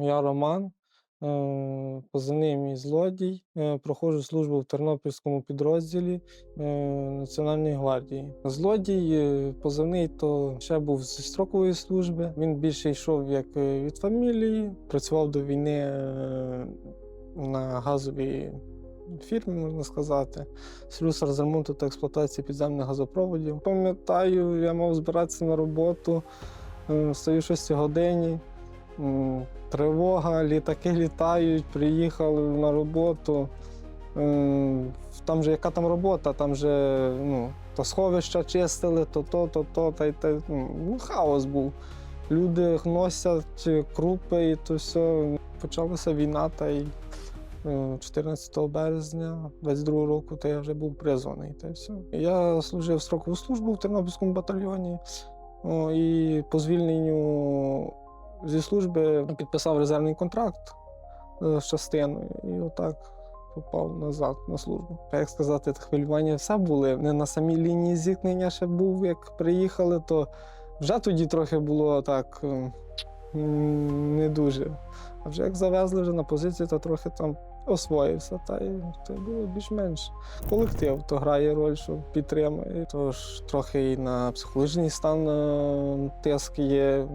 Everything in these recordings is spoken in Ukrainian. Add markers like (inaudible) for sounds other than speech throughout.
Я Роман, е, позивний мій злодій. Е, Проходжу службу в Тернопільському підрозділі е, Національної гвардії. Злодій, позивний, то ще був зі строкової служби. Він більше йшов як від фамілії, працював до війни на газовій фірмі, можна сказати. Слюсар з ремонту та експлуатації підземних газопроводів. Пам'ятаю, я мав збиратися на роботу. Встаю 6 годині. Тривога, літаки літають, приїхали на роботу. Там же яка там робота, там же ну, то сховища чистили, то то, то, то, та й та. Ну, хаос був. Люди носять крупи і то все. Почалася війна, та й е, 14 березня 22 року, то я вже був призваний. Та й все. Я служив строкову службу в Тернопільському батальйоні. І по звільненню зі служби підписав резервний контракт е, з частиною і отак попав назад на службу. Як сказати, хвилювання все були. Не на самій лінії зіткнення ще був, як приїхали, то вже тоді трохи було так е, не дуже. А вже як завезли вже на позицію, то трохи там освоївся, та й то було більш-менш. Колектив то грає роль, що підтримує. Тож трохи і на психологічний стан е, тиск є.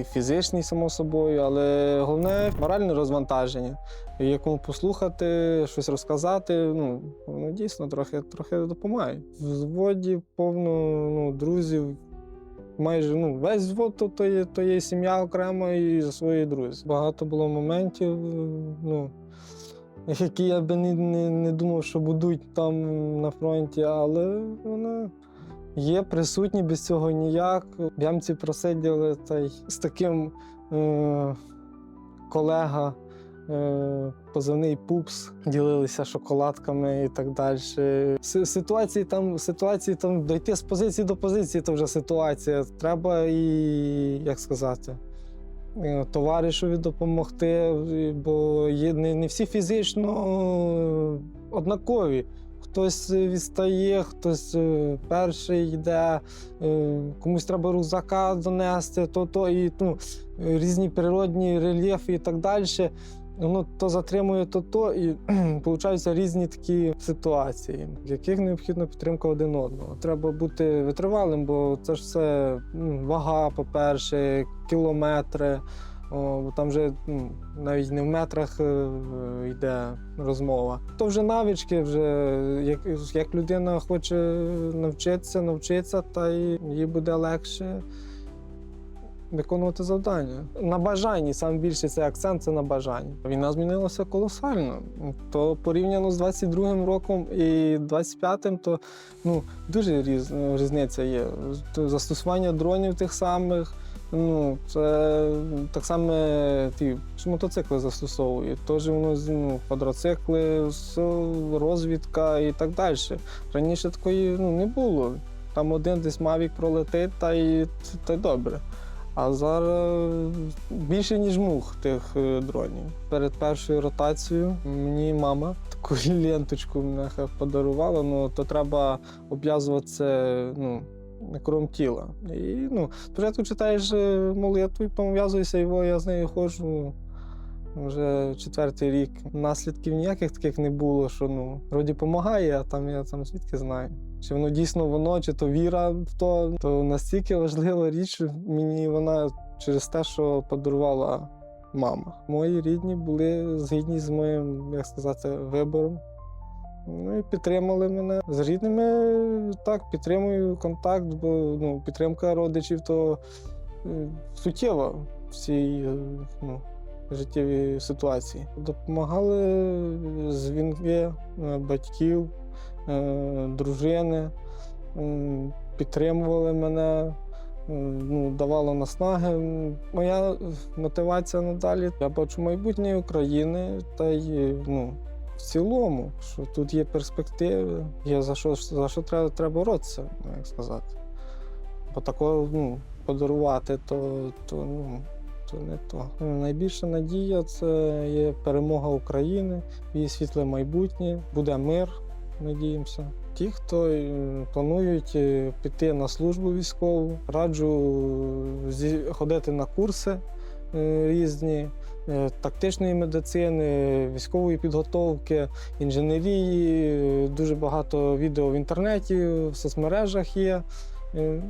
І фізичний, само собою, але головне моральне розвантаження. Є кому послухати, щось розказати. Ну, воно дійсно трохи, трохи допомагає. В взводі повно ну, друзів. Майже ну, весь взвод то, то, є, то є сім'я окремо і свої друзі. Багато було моментів, е, ну, які я би не, не, не думав, що будуть там на фронті, але вони є присутні без цього ніяк. Ямці просиділи та й з таким е, колега. е, Позивний пупс, ділилися шоколадками і так далі. Ситуації там, ситуації там дойти з позиції до позиції, то вже ситуація. Треба і як сказати, е, товаришові допомогти, бо є не, всі фізично однакові. Хтось відстає, хтось е, перший йде, е, комусь треба рюкзака донести, то, то і ну, е, різні природні рельєфи і так далі. Воно то затримує, то то, і (clears throat) получаються різні такі ситуації, в яких необхідна підтримка один одного. Треба бути витривалим, бо це ж все ну, вага, по-перше, кілометри. О, там вже ну, навіть не в метрах е, йде розмова. То вже навички, вже як, як людина хоче навчитися, навчитися, та й їй буде легше виконувати завдання. На бажанні, саме більше цей акцент це на бажанні. Війна змінилася колосально. То порівняно з 22-м роком і 25-м, то ну, дуже різ, різниця є. Застосування дронів тих самих. Ну, це так само ті мотоцикли застосовують. Теж воно ну, квадроцикли, розвідка і так далі. Раніше такої ну, не було. Там один десь мавік пролетить, та й, та й добре. А зараз більше, ніж мух тих е, дронів. Перед першою ротацією мені мама таку (laughs) ленточку подарувала, ну то треба обв'язуватися ну, кром тіла. І ну, спочатку читаєш е, молитву, і потім в'язуєшся його, я з нею ходжу. Вже четвертий рік наслідків ніяких таких не було, що ну, вроді допомагає, а там я там звідки знаю. Чи воно дійсно воно, чи то віра в то, то настільки важлива річ мені вона через те, що подарувала мама. Мої рідні були згідні з моїм, як сказати, вибором. Ну і підтримали мене. З рідними так, підтримую контакт, бо ну, підтримка родичів то е, суттєва в цій е, ну, життєвій ситуації. Допомагали дзвінки е, батьків, дружини, підтримували мене. Ну, давало наснаги. Моя мотивація надалі. Я бачу майбутнє України та й ну, в цілому, що тут є перспективи, є за що, за що треба, треба боротися, ну, як сказати. Бо такого ну, подарувати, то, то, ну, то не то. Ну, Найбільша надія це є перемога України, її світле майбутнє, буде мир, надіємося. Ті, хто е, планують е, піти на службу військову, раджу ходити на курси е, різні, е, тактичної медицини, військової підготовки, інженерії. Е, Дуже багато відео в інтернеті, в соцмережах є. Е,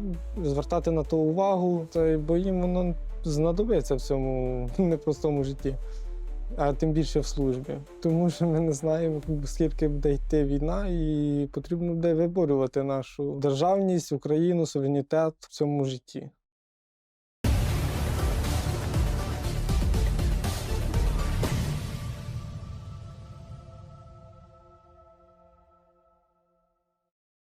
Звертати на то увагу, бо їм воно знадобиться в цьому непростому житті, а тим більше в службі. Тому що ми не знаємо, скільки буде йти війна, і потрібно буде виборювати нашу державність, Україну, суверенітет в цьому житті.